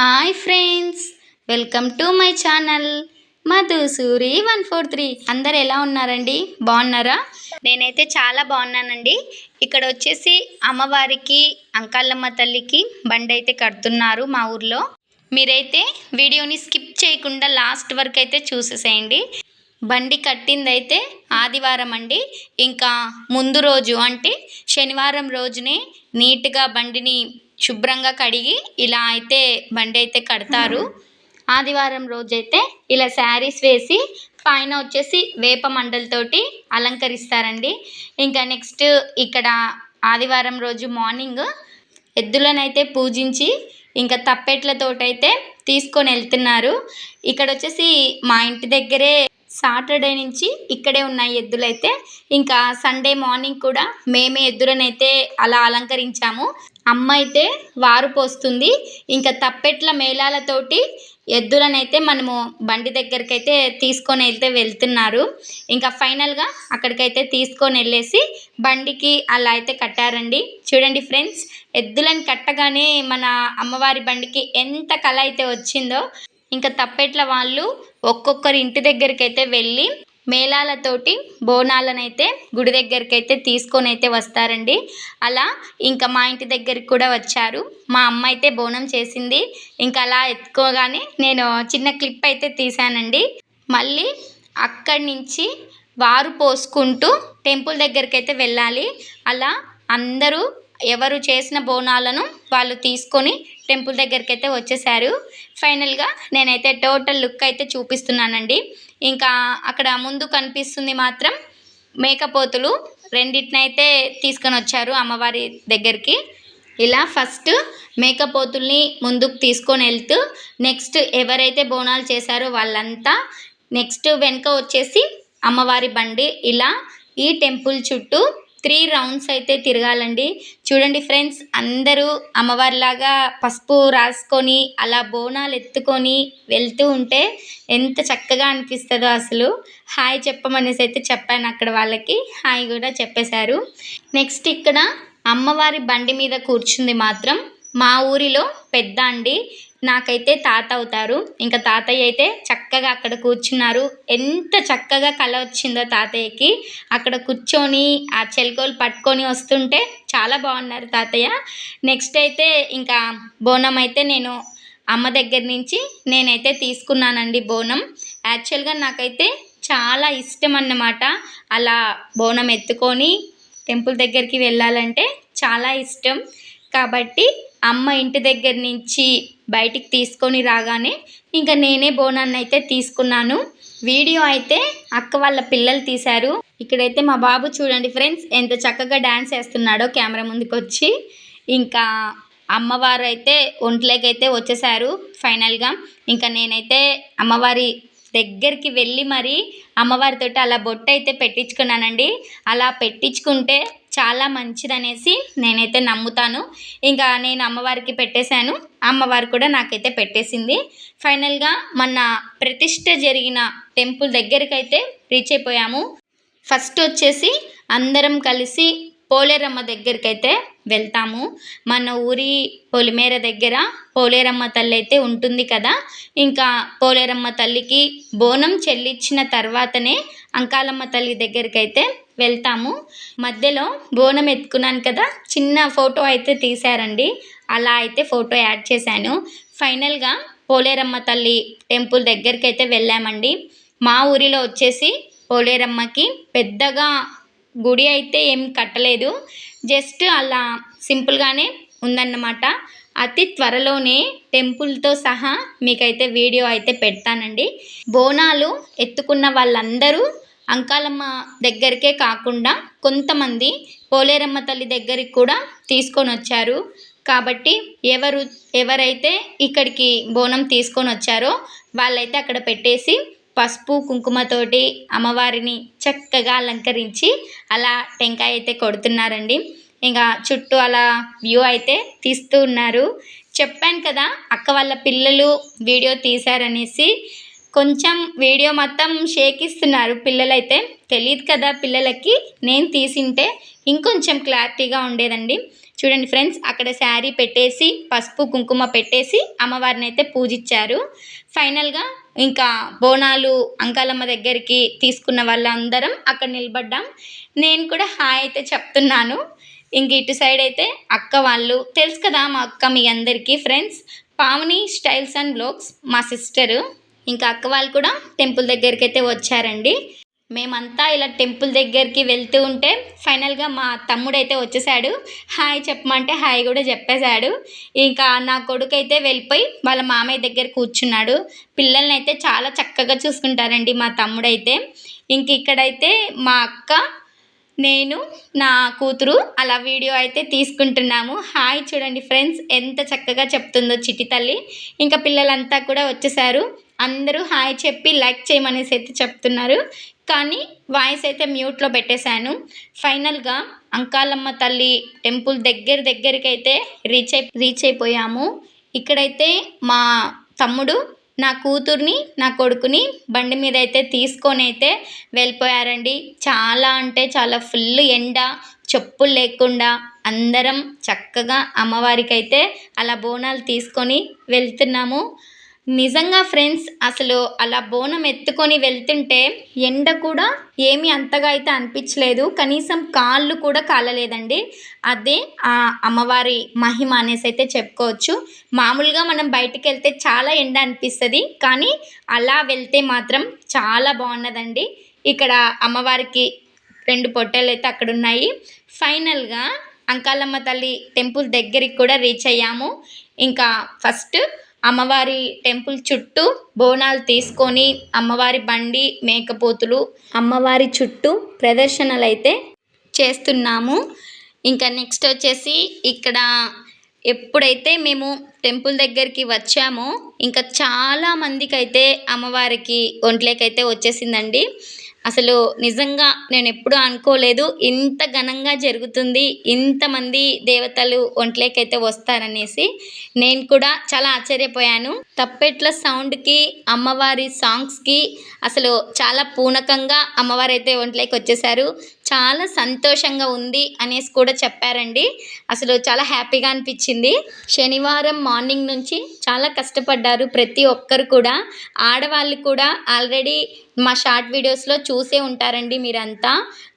Hi friends welcome to my channel. Madhusuri one four three. అందరు ఎలా ఉన్నారండి? బాగున్నారా? నేనైతే చాలా బాగున్నానండి. ఇక్కడ వచ్చేసి అమ్మవారికి అంకాలమ్మ తల్లికి బండి అయితే కడుతున్నారు మా ఊర్లో. మీరైతే వీడియోని స్కిప్ చేయకుండా లాస్ట్ వరకు అయితే చూసేసేయండి. బండి కట్టిందైతే ఆదివారం అండి ఇంకా ముందు రోజు అంటే శనివారం రోజునే నీట్గా బండిని శుభ్రంగా కడిగి ఇలా అయితే బండి అయితే కడతారు. ఆదివారం రోజైతే ఇలా శారీస్ వేసి పైన వచ్చేసి వేప మండలతోటి అలంకరిస్తారండి. ఇంకా నెక్స్ట్ ఇక్కడ ఆదివారం రోజు మార్నింగ్ ఎద్దులనైతే పూజించి ఇంకా తప్పెట్లతోటైతే తీసుకొని వెళ్తున్నారు. ఇక్కడ వచ్చేసి మా ఇంటి దగ్గరే సాటర్డే నుంచి ఇక్కడే ఉన్నాయి ఎద్దులైతే ఇంకా సండే మార్నింగ్ కూడా మేమే ఎద్దులనైతే అలా అలంకరించాము. అమ్మ అయితే వారు పోస్తుంది. ఇంకా తప్పెట్ల మేళాలతోటి ఎద్దులనైతే మనము బండి దగ్గరికి అయితే తీసుకొని వెళ్తే వెళ్తున్నారు. ఇంకా ఫైనల్గా అక్కడికైతే తీసుకొని వెళ్ళేసి బండికి అలా అయితే కట్టారండి. చూడండి ఫ్రెండ్స్ ఎద్దులను కట్టగానే మన అమ్మవారి బండికి ఎంత కళ అయితే వచ్చిందో. ఇంకా తప్పెట్ల వాళ్ళు ఒక్కొక్కరి ఇంటి దగ్గరికి అయితే వెళ్ళి మేళాలతోటి బోనాలనైతే గుడి దగ్గరికి అయితే తీసుకొని అయితే వస్తారండి. అలా ఇంకా మా ఇంటి దగ్గరికి కూడా వచ్చారు. మా అమ్మ అయితే బోనం చేసింది. ఇంకా అలా ఎత్తుకోగానే నేను చిన్న క్లిప్ అయితే తీశానండి. మళ్ళీ అక్కడి నుంచి వారు పోసుకుంటూ టెంపుల్ దగ్గరికి అయితే వెళ్ళాలి. అలా అందరూ ఎవరు చేసిన బోనాలను వాళ్ళు తీసుకొని టెంపుల్ దగ్గరికి అయితే వచ్చేసారు. ఫైనల్గా నేనైతే టోటల్ లుక్ అయితే చూపిస్తున్నానండి. ఇంకా అక్కడ ముందు కనిపిస్తుంది మాత్రం మేకపోతులు రెండింటినైతే తీసుకొని వచ్చారు అమ్మవారి దగ్గరికి. ఇలా ఫస్ట్ మేకపోతుల్ని ముందుకు తీసుకొని వెళ్తూ నెక్స్ట్ ఎవరైతే బోనాలు చేశారో వాళ్ళంతా నెక్స్ట్ వెనుక వచ్చేసి అమ్మవారి బండి. ఇలా ఈ టెంపుల్ చుట్టూ త్రీ రౌండ్స్ అయితే తిరగాలండి. చూడండి ఫ్రెండ్స్ అందరూ అమ్మవారిలాగా పసుపు రాసుకొని అలా బోనాలు ఎత్తుకొని వెళ్తూ ఉంటే ఎంత చక్కగా అనిపిస్తుందో అసలు. హాయ్ చెప్పమనేసి అయితే చెప్పాను అక్కడ వాళ్ళకి. హాయ్ కూడా చెప్పేశారు. నెక్స్ట్ ఇక్కడ అమ్మవారి బండి మీద కూర్చుంది మాత్రం మా ఊరిలో పెద్ద అండి. నాకైతే తాత అవుతారు. ఇంకా తాతయ్య అయితే చక్కగా అక్కడ కూర్చున్నారు. ఎంత చక్కగా కళ వచ్చిందో తాతయ్యకి. అక్కడ కూర్చొని ఆ చెలకోలు పట్టుకొని వస్తుంటే చాలా బాగున్నారు తాతయ్య. నెక్స్ట్ అయితే ఇంకా బోనం అయితే నేను అమ్మ దగ్గర నుంచి నేనైతే తీసుకున్నానండి బోనం. యాక్చువల్గా నాకైతే చాలా ఇష్టం అన్నమాట అలా బోనం ఎత్తుకొని టెంపుల్ దగ్గరికి వెళ్ళాలంటే చాలా ఇష్టం. కాబట్టి అమ్మ ఇంటి దగ్గర నుంచి బయటికి తీసుకొని రాగానే ఇంకా నేనే బోనాన్ని అయితే తీసుకున్నాను. వీడియో అయితే అక్క వాళ్ళ పిల్లలు తీశారు. ఇక్కడైతే మా బాబు చూడండి ఫ్రెండ్స్ ఎంత చక్కగా డ్యాన్స్ వేస్తున్నాడో కెమెరా ముందుకు వచ్చి ఇంకా అమ్మవారు అయితే ఒంట్లోకి అయితే వచ్చేసారు ఫైనల్గా. ఇంకా నేనైతే అమ్మవారి దగ్గరికి వెళ్ళి మరి అమ్మవారితో అలా బొట్టు అయితే పెట్టించుకున్నానండి. అలా పెట్టించుకుంటే చాలా మంచిదనేసి నేనైతే నమ్ముతాను. ఇంకా నేను అమ్మవారికి పెట్టేశాను. అమ్మవారు కూడా నాకైతే పెట్టేసింది. ఫైనల్గా మన ప్రతిష్ట జరిగిన టెంపుల్ దగ్గరికైతే రీచ్ అయిపోయాము. ఫస్ట్ వచ్చేసి అందరం కలిసి పోలేరమ్మ దగ్గరికి అయితే వెళ్తాము. మన ఊరి పొలిమేర దగ్గర పోలేరమ్మ తల్లి అయితే ఉంటుంది కదా. ఇంకా పోలేరమ్మ తల్లికి బోనం చెల్లించిన తర్వాతనే అంకాలమ్మ తల్లి దగ్గరికి అయితే వెళ్తాము. మధ్యలో బోనం ఎత్తుకున్నాను కదా చిన్న ఫోటో అయితే తీశారండి. అలా అయితే ఫోటో యాడ్ చేశాను. ఫైనల్గా పోలేరమ్మ తల్లి టెంపుల్ దగ్గరికి అయితే వెళ్ళామండి. మా ఊరిలో వచ్చేసి పోలేరమ్మకి పెద్దగా గుడి అయితే ఏం కట్టలేదు. జస్ట్ అలా సింపుల్గానే ఉందన్నమాట. అతి త్వరలోనే టెంపుల్తో సహా మీకైతే వీడియో అయితే పెడతానండి. బోనాలు ఎత్తుకున్న వాళ్ళందరూ అంకాలమ్మ దగ్గరికే కాకుండా కొంతమంది పోలేరమ్మ తల్లి దగ్గరికి కూడా తీసుకొని వచ్చారు. కాబట్టి ఎవరు ఎవరైతే ఇక్కడికి బోనం తీసుకొని వచ్చారో వాళ్ళైతే అక్కడ పెట్టేసి పసుపు కుంకుమతోటి అమ్మవారిని చక్కగా అలంకరించి అలా టెంకాయ అయితే కొడుతున్నారండి. ఇంకా చుట్టూ అలా వ్యూ అయితే తీస్తూ ఉన్నారు. చెప్పాను కదా అక్క వాళ్ళ పిల్లలు వీడియో తీశారనేసి కొంచెం వీడియో మొత్తం షేక్ ఇస్తున్నారు పిల్లలైతే. తెలియదు కదా పిల్లలకి. నేను తీసింటే ఇంకొంచెం క్లారిటీగా ఉండేదండి. చూడండి ఫ్రెండ్స్ అక్కడ శారీ పెట్టేసి పసుపు కుంకుమ పెట్టేసి అమ్మవారిని అయితే పూజించారు ఫైనల్గా ఇంకా బోనాలు అంకాలమ్మ దగ్గరికి తీసుకున్న వాళ్ళందరం అక్కడ నిలబడ్డాం. నేను కూడా హాయ్ అయితే చెప్తున్నాను. ఇంక ఇటు సైడ్ అయితే అక్క వాళ్ళు తెలుసు కదా మా అక్క మీ అందరికీ friends. Pavani styles and blogs మా సిస్టరు. ఇంకా అక్క వాళ్ళు కూడా టెంపుల్ దగ్గరికి అయితే వచ్చారండి. మేమంతా ఇలా టెంపుల్ దగ్గరికి వెళ్తూ ఉంటే ఫైనల్గా మా తమ్ముడు అయితే వచ్చేసాడు. హాయ్ చెప్పమంటే హాయ్ కూడా చెప్పేశాడు. ఇంకా నా కొడుకు అయితే వెళ్ళిపోయి వాళ్ళ మామయ్య దగ్గర కూర్చున్నాడు. పిల్లల్ని అయితే చాలా చక్కగా చూసుకుంటారండి మా తమ్ముడు అయితే ఇంక ఇక్కడైతే మా అక్క నేను నా కూతురు అలా వీడియో అయితే తీసుకుంటున్నాము. హాయ్ చూడండి ఫ్రెండ్స్ ఎంత చక్కగా చెప్తుందో చిట్టి తల్లి. ఇంకా పిల్లలంతా కూడా వచ్చేసారు. అందరూ హాయ్ చెప్పి లైక్ చేయమనేసి అయితే చెప్తున్నారు. కానీ వాయిస్ అయితే మ్యూట్లో పెట్టేశాను. ఫైనల్గా అంకాలమ్మ తల్లి టెంపుల్ దగ్గర దగ్గరికి అయితే రీచ్ అయి రీచ్ అయిపోయాము. ఇక్కడైతే మా తమ్ముడు నా కూతుర్ని నా కొడుకుని బండి మీద అయితే తీసుకొని అయితే వెళ్ళిపోయారండి. చాలా అంటే చాలా ఫుల్ ఎండ చెప్పులు లేకుండా అందరం చక్కగా అమ్మవారికి అయితే అలా బోనాలు తీసుకొని వెళ్తున్నాము. నిజంగా ఫ్రెండ్స్ అసలు అలా బోనం ఎత్తుకొని వెళ్తుంటే ఎండ కూడా ఏమీ అంతగా అయితే అనిపించలేదు. కనీసం కాళ్ళు కూడా కాలలేదండి. అదే ఆ అమ్మవారి మహిమ అనేసి అయితే చెప్పుకోవచ్చు. మామూలుగా మనం బయటికి వెళ్తే చాలా ఎండ అనిపిస్తుంది కానీ అలా వెళ్తే మాత్రం చాలా బాగున్నదండి. ఇక్కడ అమ్మవారికి రెండు పొట్టెలు అయితే అక్కడ ఉన్నాయి ఫైనల్గా అంకాలమ్మ తల్లి టెంపుల్ దగ్గరికి కూడా రీచ్ అయ్యాము. ఇంకా ఫస్ట్ అమ్మవారి టెంపుల్ చుట్టూ బోనాలు తీసుకొని అమ్మవారి బండి మేకపోతులు అమ్మవారి చుట్టూ ప్రదర్శనలు అయితే చేస్తున్నాము. ఇంకా నెక్స్ట్ వచ్చేసి ఇక్కడ ఎప్పుడైతే మేము టెంపుల్ దగ్గరికి వచ్చామో ఇంకా చాలా మందికి అయితే అమ్మవారికి అయితే వచ్చేసిందండి. అసలు నిజంగా నేను ఎప్పుడూ అనుకోలేదు ఇంత ఘనంగా జరుగుతుంది ఇంతమంది దేవతలు ఒంట్లోకైతే వస్తారనేసి నేను కూడా చాలా ఆశ్చర్యపోయాను. తప్పెట్ల సౌండ్కి అమ్మవారి సాంగ్స్కి అసలు చాలా పూనకంగా అమ్మవారు అయితే ఒంట్లోకి వచ్చేసారు. చాలా సంతోషంగా ఉంది అనేసి కూడా చెప్పారండి. అసలు చాలా హ్యాపీగా అనిపించింది. శనివారం మార్నింగ్ నుంచి చాలా కష్టపడ్డారు ప్రతి ఒక్కరు కూడా. ఆడవాళ్ళు కూడా ఆల్రెడీ మా షార్ట్ వీడియోస్లో చూసే ఉంటారండి మీరంతా.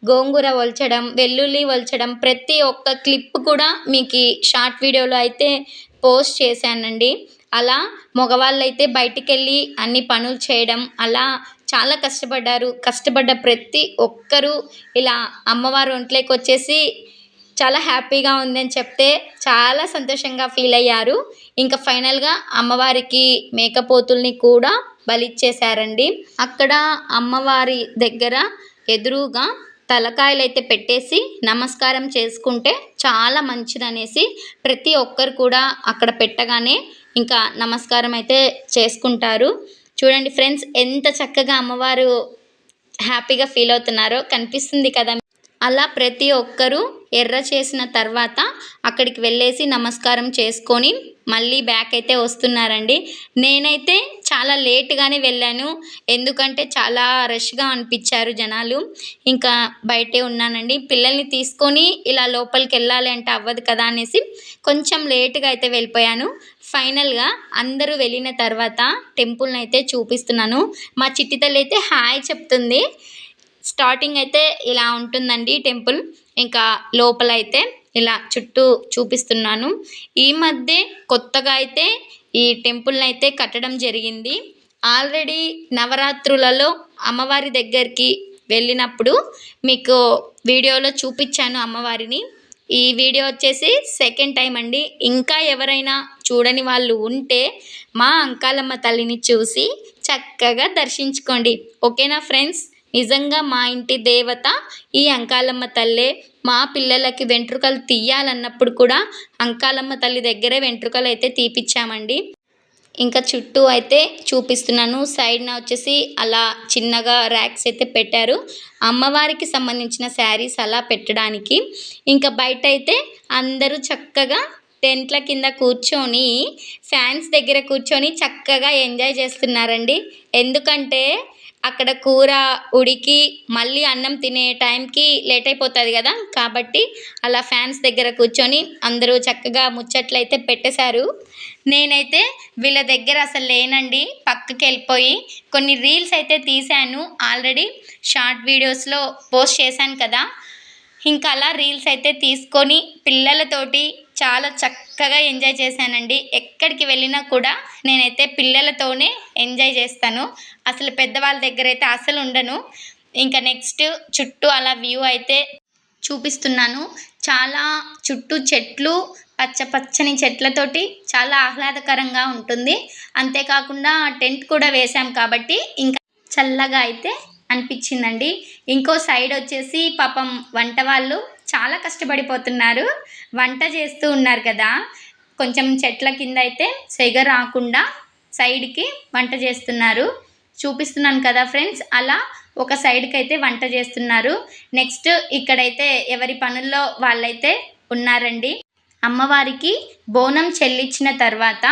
గోంగూర ఒలచడం వెల్లుల్లి ఒలచడం ప్రతి ఒక్క క్లిప్ కూడా మీకు షార్ట్ వీడియోలో అయితే పోస్ట్ చేశానండి. అలా మగవాళ్ళు అయితే బయటికి వెళ్ళి అన్ని పనులు చేయడం అలా చాలా కష్టపడ్డారు. కష్టపడ్డ ప్రతి ఒక్కరూ ఇలా అమ్మవారు ఒంట్లోకి వచ్చేసి చాలా హ్యాపీగా ఉందని చెప్తే చాలా సంతోషంగా ఫీల్ అయ్యారు. ఇంకా ఫైనల్గా అమ్మవారికి మేకపోతుల్ని కూడా బలిచ్చేశారండి. అక్కడ అమ్మవారి దగ్గర ఎదురుగా తలకాయలు అయితే పెట్టేసి నమస్కారం చేసుకుంటే చాలా మంచిదనేసి ప్రతి ఒక్కరు కూడా అక్కడ పెట్టగానే ఇంకా నమస్కారం అయితే చేసుకుంటారు. చూడండి ఫ్రెండ్స్ ఎంత చక్కగా అమ్మవారు హ్యాపీగా ఫీల్ అవుతున్నారో కనిపిస్తుంది కదా. అలా ప్రతి ఒక్కరూ ఎర్ర చేసిన తర్వాత అక్కడికి వెళ్ళేసి నమస్కారం చేసుకొని మళ్ళీ బ్యాక్ అయితే వస్తున్నారండి. నేనైతే చాలా లేట్గానే వెళ్ళాను. ఎందుకంటే చాలా రష్గా అనిపించారు జనాలు. ఇంకా బయటే ఉన్నానండి. పిల్లల్ని తీసుకొని ఇలా లోపలికి వెళ్ళాలి అంటే అవ్వదు కదా అనేసి కొంచెం లేట్గా అయితే వెళ్ళిపోయాను. ఫైనల్గా అందరూ వెళ్ళిన తర్వాత టెంపుల్ని అయితే చూపిస్తున్నాను. మా చిట్టితల్లి అయితే హాయ్ చెప్తుంది. స్టార్టింగ్ అయితే ఇలా ఉంటుందండి టెంపుల్ ఇంకా లోపల అయితే ఇలా చుట్టూ చూపిస్తున్నాను. ఈ మధ్య కొత్తగా అయితే ఈ టెంపుల్ని అయితే కట్టడం జరిగింది. ఆల్రెడీ నవరాత్రులలో అమ్మవారి దగ్గరికి వెళ్ళినప్పుడు మీకు వీడియోలో చూపించాను అమ్మవారిని. ఈ వీడియో వచ్చేసి సెకండ్ టైం అండి. ఇంకా ఎవరైనా చూడని వాళ్ళు ఉంటే మా అంకాలమ్మ తల్లిని చూసి చక్కగా దర్శించుకోండి. ఓకేనా ఫ్రెండ్స్? నిజంగా మా ఇంటి దేవత ఈ అంకాలమ్మ తల్లే. మా పిల్లలకి వెంట్రుకలు తీయాలన్నప్పుడు కూడా అంకాలమ్మ తల్లి దగ్గరే వెంట్రుకలు అయితే తీపిచ్చామండి. ఇంకా చుట్టూ అయితే చూపిస్తున్నాను. సైడ్న వచ్చేసి అలా చిన్నగా ర్యాక్స్ అయితే పెట్టారు. అమ్మవారికి సంబంధించిన శారీస్ అలా పెట్టడానికి. ఇంకా బయట అయితే అందరూ చక్కగా టెంట్ల కింద కూర్చొని ఫ్యాన్స్ దగ్గర కూర్చొని చక్కగా ఎంజాయ్ చేస్తున్నారండి. ఎందుకంటే అక్కడ కూర ఉడికి మళ్ళీ అన్నం తినే టైంకి లేట్ అయిపోతుంది కదా? కాబట్టి అలా ఫ్యాన్స్ దగ్గర కూర్చొని అందరూ చక్కగా ముచ్చట్లయితే పెట్టేశారు. నేనైతే వీళ్ళ దగ్గర అసలు లేనండి. పక్కకి వెళ్ళిపోయి కొన్ని రీల్స్ అయితే తీశాను. ఆల్రెడీ షార్ట్ వీడియోస్లో పోస్ట్ చేశాను కదా. ఇంకా అలా రీల్స్ అయితే తీసుకొని పిల్లలతోటి చాలా చక్కగా ఎంజాయ్ చేశానండి. ఎక్కడికి వెళ్ళినా కూడా నేనైతే పిల్లలతోనే ఎంజాయ్ చేస్తాను. అసలు పెద్దవాళ్ళ దగ్గర అయితే అసలు ఉండను. ఇంకా నెక్స్ట్ చుట్టూ అలా వ్యూ అయితే చూపిస్తున్నాను. చాలా చుట్టూ చెట్లు పచ్చ పచ్చని చెట్లతోటి చాలా ఆహ్లాదకరంగా ఉంటుంది. అంతేకాకుండా టెంట్ కూడా వేశాం కాబట్టి ఇంకా చల్లగా అయితే అనిపించిందండి. ఇంకో సైడ్ వచ్చేసి పాపం వంట వాళ్ళు చాలా కష్టపడిపోతున్నారు. వంట చేస్తూ ఉన్నారు కదా. కొంచెం చెట్ల కింద అయితే సెగ రాకుండా సైడ్కి వంట చేస్తున్నారు. చూపిస్తున్నాను కదా ఫ్రెండ్స్. అలా ఒక సైడ్కి అయితే వంట చేస్తున్నారు. నెక్స్ట్ ఇక్కడైతే ఎవరి పనుల్లో వాళ్ళైతే ఉన్నారండి. అమ్మవారికి బోనం చెల్లించిన తర్వాత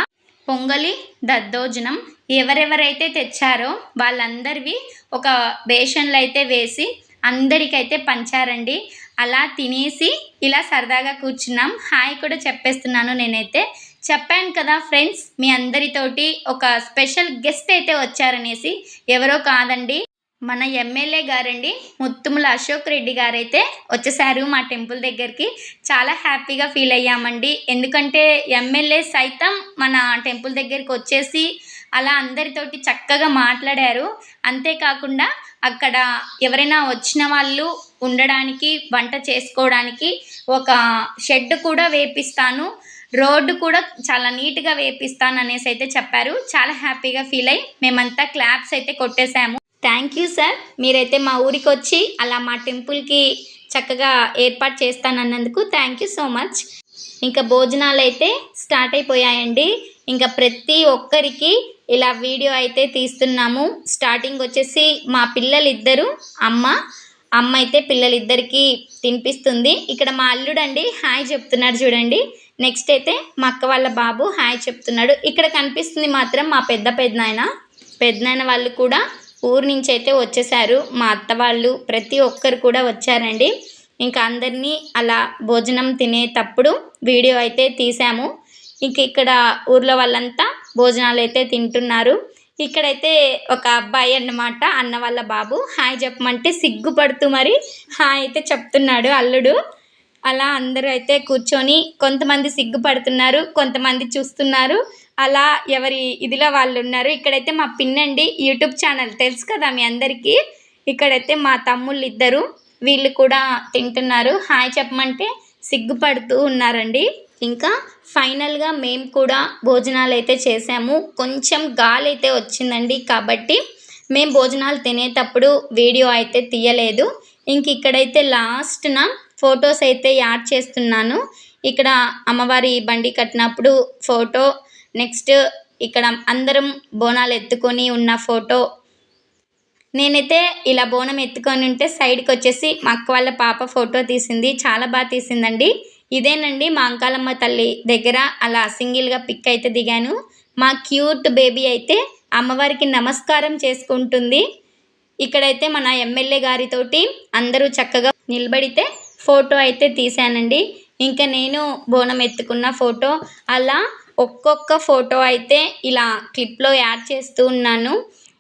పొంగలి దద్దోజనం ఎవరెవరైతే తెచ్చారో వాళ్ళందరివి ఒక బేషన్లు అయితే వేసి అందరికైతే పంచారండి. అలా తినేసి ఇలా సరదాగా కూర్చున్నాం. హాయ్ కూడా చెప్పేస్తున్నాను నేనైతే. చెప్పాను కదా ఫ్రెండ్స్ మీ అందరితోటి ఒక స్పెషల్ గెస్ట్ అయితే వచ్చారనేసి. ఎవరో కాదండి మన ఎమ్మెల్యే గారండి ముత్తుముల అశోక్ రెడ్డి గారైతే వచ్చేసారు మా టెంపుల్ దగ్గరికి. చాలా హ్యాపీగా ఫీల్ అయ్యామండి. ఎందుకంటే ఎమ్మెల్యే సైతం మన టెంపుల్ దగ్గరికి వచ్చేసి అలా అందరితోటి చక్కగా మాట్లాడారు. అంతేకాకుండా అక్కడ ఎవరైనా వచ్చిన వాళ్ళు ఉండడానికి వంట చేసుకోవడానికి ఒక షెడ్ కూడా వేపిస్తాను. రోడ్డు కూడా చాలా నీట్గా వేపిస్తాను అనేసి అయితే చెప్పారు. చాలా హ్యాపీగా ఫీల్ అయ్యి మేమంతా క్లాప్స్ అయితే కొట్టేశాము థ్యాంక్ యూ సార్. మీరైతే మా ఊరికి వచ్చి అలా మా టెంపుల్కి చక్కగా ఏర్పాటు చేస్తానన్నందుకు థ్యాంక్ యూ సో మచ్. ఇంకా భోజనాలు అయితే స్టార్ట్ అయిపోయాయండి. ఇంకా ప్రతి ఒక్కరికి ఇలా వీడియో అయితే తీస్తున్నాము. స్టార్టింగ్ వచ్చేసి మా పిల్లలిద్దరు అమ్మ అమ్మ అయితే పిల్లలిద్దరికి తినిపిస్తుంది. ఇక్కడ మా అల్లుడండి హాయ్ చెప్తున్నాడు చూడండి. నెక్స్ట్ అయితే మా అక్క వాళ్ళ బాబు హాయ్ చెప్తున్నాడు. ఇక్కడ కనిపిస్తుంది మాత్రం మా పెద్ద పెద్దనాయన. పెద్దనాయన వాళ్ళు కూడా ఊరు నుంచి అయితే వచ్చేసారు. మా అత్త వాళ్ళు ప్రతి ఒక్కరు కూడా వచ్చారండి. ఇంకా అందరినీ అలా భోజనం తినేటప్పుడు వీడియో అయితే తీసాము ఇంక ఇక్కడ ఊర్లో వాళ్ళంతా భోజనాలు అయితే తింటున్నారు. ఇక్కడైతే ఒక అబ్బాయి అన్నమాట అన్న వాళ్ళ బాబు. హాయ్ చెప్పమంటే సిగ్గుపడుతూ మరి హాయ్ అయితే చెప్తున్నాడు అల్లుడు. అలా అందరూ అయితే కూర్చొని కొంతమంది సిగ్గుపడుతున్నారు కొంతమంది చూస్తున్నారు. అలా ఎవరి ఇదిలో వాళ్ళు ఉన్నారు. ఇక్కడైతే మా పిన్నండి యూట్యూబ్ ఛానల్ తెలుసు కదా మీ అందరికీ? ఇక్కడైతే మా తమ్ముళ్ళు ఇద్దరు వీళ్ళు కూడా తింటున్నారు. హాయ్ చెప్పమంటే సిగ్గుపడుతూ ఉన్నారండి. ఇంకా ఫైనల్గా మేము కూడా భోజనాలు అయితే చేసాము. కొంచెం గాలి అయితే వచ్చిందండి కాబట్టి మేము భోజనాలు తినేటప్పుడు వీడియో అయితే తీయలేదు. ఇంక ఇక్కడైతే లాస్ట్న ఫొటోస్ అయితే యాడ్ చేస్తున్నాను. ఇక్కడ అమ్మవారి బండి కట్టినప్పుడు ఫోటో నెక్స్ట్ ఇక్కడ అందరం బోనాలు ఎత్తుకొని ఉన్న ఫోటో. నేనైతే ఇలా బోనం ఎత్తుకొని ఉంటే సైడ్కి వచ్చేసి మా అక్క వాళ్ళ పాప ఫోటో తీసింది. చాలా బాగా తీసిందండి. ఇదేనండి మా అంకాలమ్మ తల్లి దగ్గర అలా సింగిల్గా పిక్ అయితే దిగాను. మా క్యూట్ బేబీ అయితే అమ్మవారికి నమస్కారం చేసుకుంటుంది. ఇక్కడైతే మన ఎమ్మెల్యే గారితోటి అందరూ చక్కగా నిలబడితే ఫోటో అయితే తీశానండి. ఇంకా నేను బోనం ఎత్తుకున్న ఫోటో అలా ఒక్కొక్క ఫోటో అయితే ఇలా క్లిప్లో యాడ్ చేస్తూ ఉన్నాను.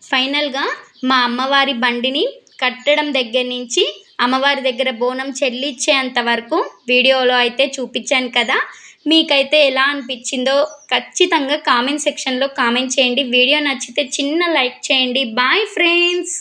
ఫైనల్గా మా అమ్మవారి బండిని కట్టడం దగ్గర నుంచి అమ్మవారి దగ్గర బోనం చెల్లించేంత వరకు వీడియోలో అయితే చూపించాను కదా. మీకైతే ఎలా అనిపించిందో ఖచ్చితంగా కామెంట్ సెక్షన్లో కామెంట్ చేయండి. వీడియో నచ్చితే చిన్న లైక్ చేయండి. Bye friends!